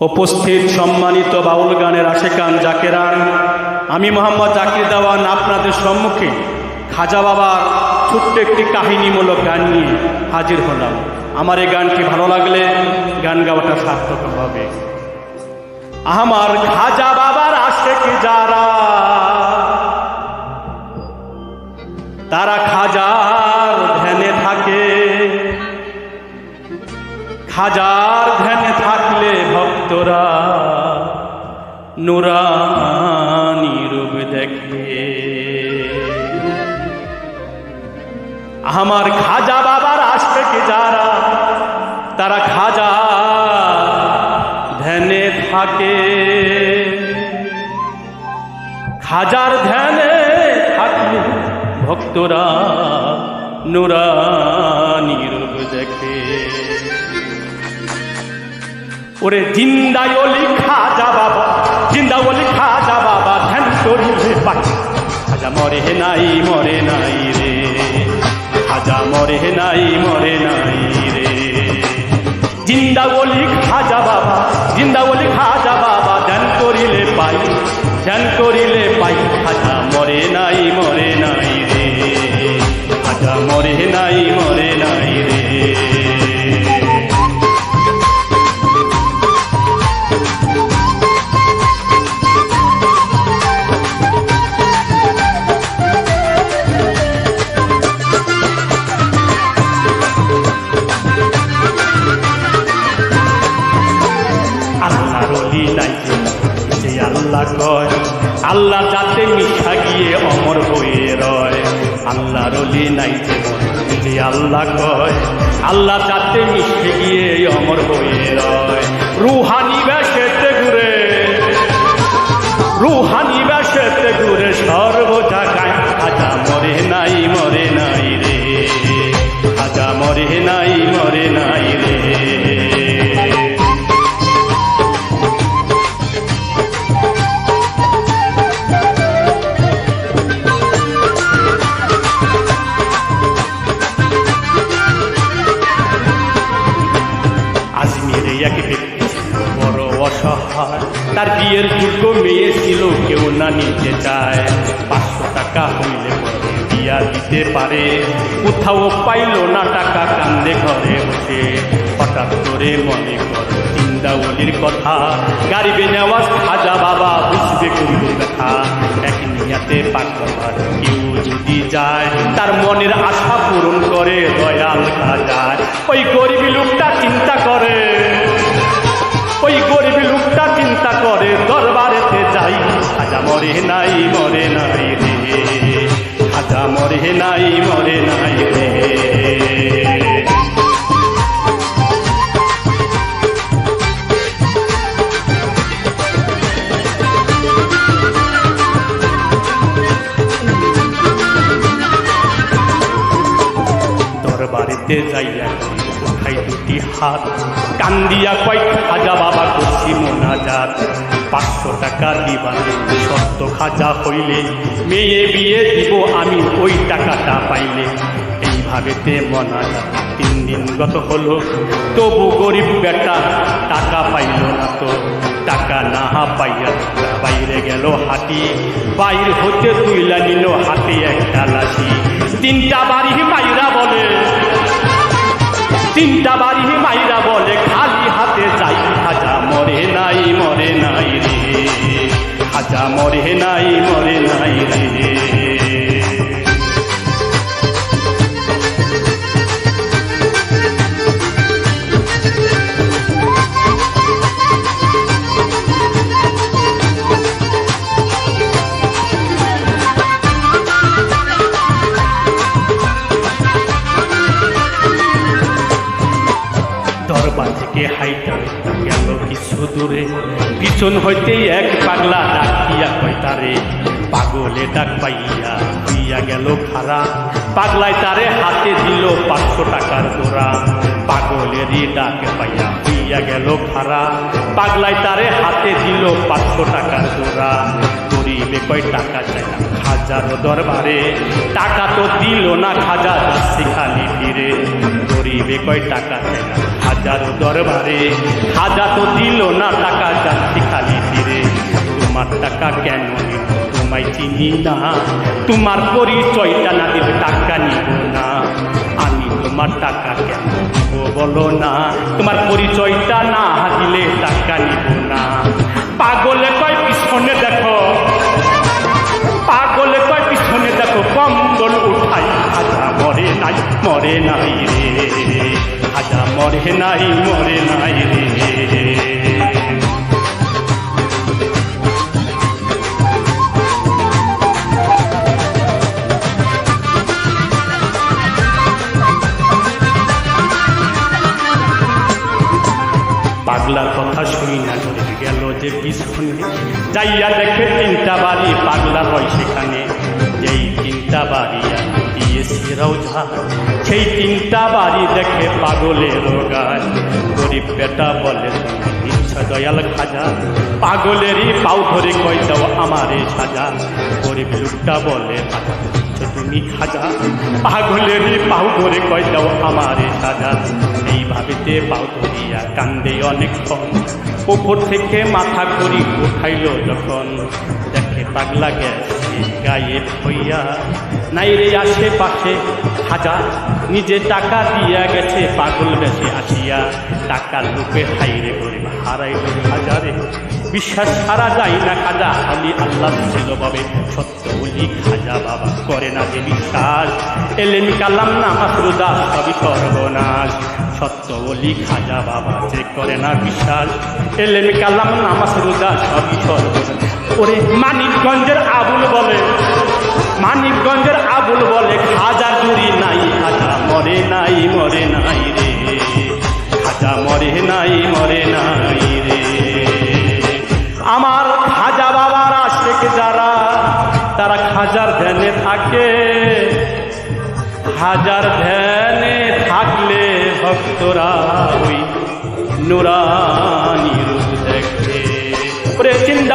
উপস্থিত সম্মানিত বাউল গানের আশেকান জাকেরান। আমি মোহাম্মদ জাকির দেওয়ান আপনাদের সম্মুখে খাজা বাবার ছোট্ট একটি কাহিনীমূলক গান নিয়ে হাজির হলাম। আমার এই গানটি ভালো লাগলে গান গাওয়াটা সার্থক হবে। আমার খাজা বাবার আশেক যারা, তারা খাজার ধ্যানে থাকলে ভক্তরা নুরানি রূপ দেখে। আমার খাজা বাবার আশেকে যারা, তারা খাজা ধ্যানে থাকে। খাজার ধ্যানে থাকলে ভক্তরা নুরানি রূপ দেখে। ওরে জিন্দায়লি খাজা বাবা জিন্দাওলি খাজা বাবা, ধ্যান করিলে পাখি খাজা মরে হে নাই, মরে নাই রে। খাজা মরে হে নাই, মরে নাই রে। জিন্দাওলি খাজা বাবা জিন্দা জিন্দাওলি খাজা বাবা, ধ্যান করিলে পাই, ধ্যান করিলে আল্লাহ যাতে মিঠা গিয়ে অমর হয়ে রয়। আল্লাহ রলি নাই যে যে আল্লাহ কয়, আল্লাহ যাতে মিথ্যে গিয়ে অমর হয়ে রয়। রুহানি বেশেতে ঘুরে, রুহানি বেশেতে ঘুরে সর্ব জায়গায় আজা মরে নাই। বিয়ের যোগ্য মেয়ে ছিল কেউ না নিতে চায় পাঁচশো টাকা হইলে পরে বিয়া দিতে পারে কোথাও পাইল না টাকা কান্দে ঘরে বসে হঠাৎ করে মনে কর চিন্তাবলির কথা গাড়িবে নেওয়া খাজা বাবা বুঝবে করিল ব্যথা এক নিয়াতে পাঠাবার কেউ যদি যায় তার মনের আশা পূরণ করে দয়াল খাজায় ওই গরিব লোকটা চিন্তা করে খাজা মরে নাই মরে নাই রে। খাজা মরে নাই মরে নাই রে। দরবারেতে যাইয়া উঠাই দুটি হাত, কান্দিয়া কয় খাজা বাবা করছি মোনাজাত। পাঁচশো টাকা দিবার সত্য খাজা হইলে, মেয়ে বিয়ে দিব আমি, ওই টাকাটা পাইলে। এইভাবেতে মনাজাত তিন দিন গত হলো, তবু গরিব বেটা টাকা পাইল না তো। টাকা না পাইয়া বাইরে গেল হাতি বাইর হতে তুইলা নিল হাতে একটা লাঠি। তিনটা বাড়ি দূরে। পিছন হইতে এক পাগলা ডাকিয়া কয়, তারে পাগলে ডাক পাইয়া হইয়া গেল খারা। পাগলায় তারে হাতে দিল পাঁচশো টাকার দোরা পাগলেরই ডাক পাইয়া হইয়া গেল খারা। পাগলায় তারে হাতে দিল পাঁচশো টাকার দোরা কয় টাকা চাইলাম হাজারো দরবারে টাকা তো দিল না খাজা যাচ্ছে খালি ফিরে গরিবে কয় টাকা চাইলাম হাজারো দরবারে খাজা তো দিল না টাকা যাচ্ছে খালি ফিরে তোমার টাকা কেন তোমায় চিনি না। তোমার পরিচয়টা না দিলে টাকা নিব না। আমি তোমার টাকা কেন দিব বলো না। তোমার পরিচয়টা না দিলে টাকা নিব না। পাগলে কয় পিছনে দেখো নাই মরে নাই রে হাজা মরে নাই মরে নাই রে। পাগলার কথা শুনি না গেল যে পিছনে। যাইয়া দেখে তিনটা বাড়ি পাগলা হয় সেখানে, যেই তিনটা বাড়ি রৌঝা সেই তিনটা বাড়ি দেখে পাগলের গায় গরিব বেটা বলে ইচ্ছা দয়াল খাজা পাগলেরই পাও ধরে কই দাও আমারে সাজা। গরিব লোকটা বলে "আচ্ছা, তুমি খাজা পাগলেরই পাও ধরে কই দাও আমারে সাজা। এইভাবেতে পাও ধরিয়া কান্দে অনেকক্ষণ। উপর থেকে মাথা করি উঠাইল যখন। দেখে পাগলা গেছে গায়ে হইয়া। নাই আশেপাশে হাজার নিজে টাকা দিয়া গেছে পাগল বেশে আসিয়া টাকা লুপে হাইরে করে, হারাইল হাজারে। বিশ্বাস সারা যায় না খাজা, খালি আল্লাহ ছিল বাবে। সত্য বলি খাজা বাবা করে না যে বিশ্বাস। এলেন কালাম না মাসরুদা, সবই সর্বনাশ। সত্য বলি খাজা বাবা যে করে না বিশ্বাস। এলেন কালাম না মাসরুদা, সবই সর্বনাশ। ওরে মানিকগঞ্জের আবুল বলে, মানিকগঞ্জের আবুল বলে, খাজা জুড়ি নাই, খাজা মরে নাই মরে নাই রে। খাজা মরে নাই মরে নাই রে। আমার খাজা বাবার আশেক যারা, তারা খাজার ধ্যানে থাকে। হাজার ধ্যানে থাকলে ভক্তরা ওই নুরানি রূপ দেখে। চিন্তা